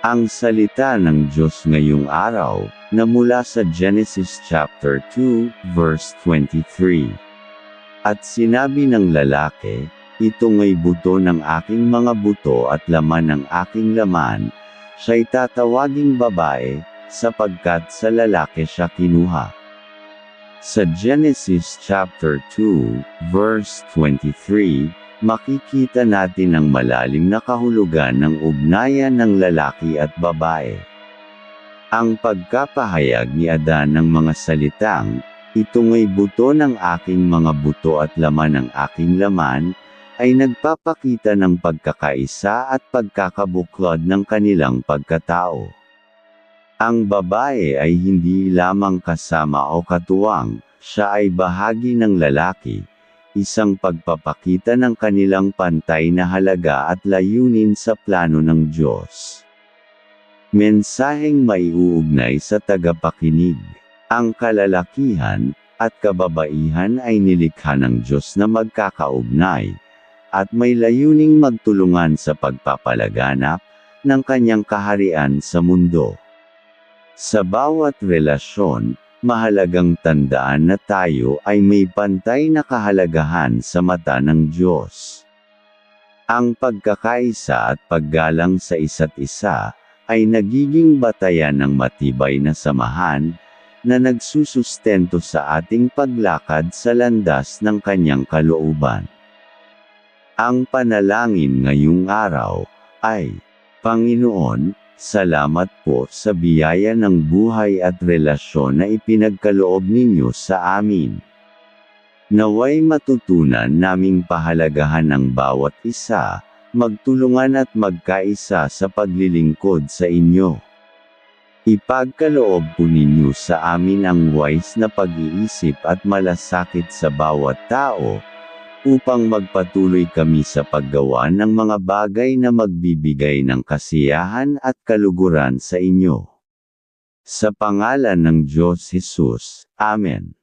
Ang salita ng Diyos ngayong araw, na mula sa Genesis chapter 2, verse 23. At sinabi ng lalaki, ito ngay buto ng aking mga buto at laman ng aking laman, siya'y tatawaging babae, sapagkat sa lalaki siya kinuha. Sa Genesis chapter 2, verse 23, makikita natin ang malalim na kahulugan ng ugnayan ng lalaki at babae. Ang pagkapahayag ni Adan ng mga salitang, ito ngay buto ng aking mga buto at laman ng aking laman, ay nagpapakita ng pagkakaisa at pagkakabuklod ng kanilang pagkatao. Ang babae ay hindi lamang kasama o katuwang, siya ay bahagi ng lalaki, isang pagpapakita ng kanilang pantay na halaga at layunin sa plano ng Diyos. Mensaheng maiuugnay sa tagapakinig. Ang kalalakihan at kababaihan ay nilikha ng Diyos na magkakaugnay, at may layuning magtulungan sa pagpapalaganap ng kanyang kaharian sa mundo. Sa bawat relasyon, mahalagang tandaan na tayo ay may pantay na kahalagahan sa mata ng Diyos. Ang pagkakaisa at paggalang sa isa't isa, ay nagiging batayan ng matibay na samahan, na nagsusustento sa ating paglakad sa landas ng kanyang kalooban. Ang panalangin ngayong araw, ay, Panginoon, Salamat po sa biyaya ng buhay at relasyon na ipinagkaloob ninyo sa amin. Naway matutunan naming pahalagahan ng bawat isa, magtulungan at magkaisa sa paglilingkod sa inyo. Ipagkaloob po ninyo sa amin ang wise na pag-iisip at malasakit sa bawat tao, upang magpatuloy kami sa paggawa ng mga bagay na magbibigay ng kasiyahan at kaluguran sa inyo. Sa pangalan ng Diyos Jesus, Amen.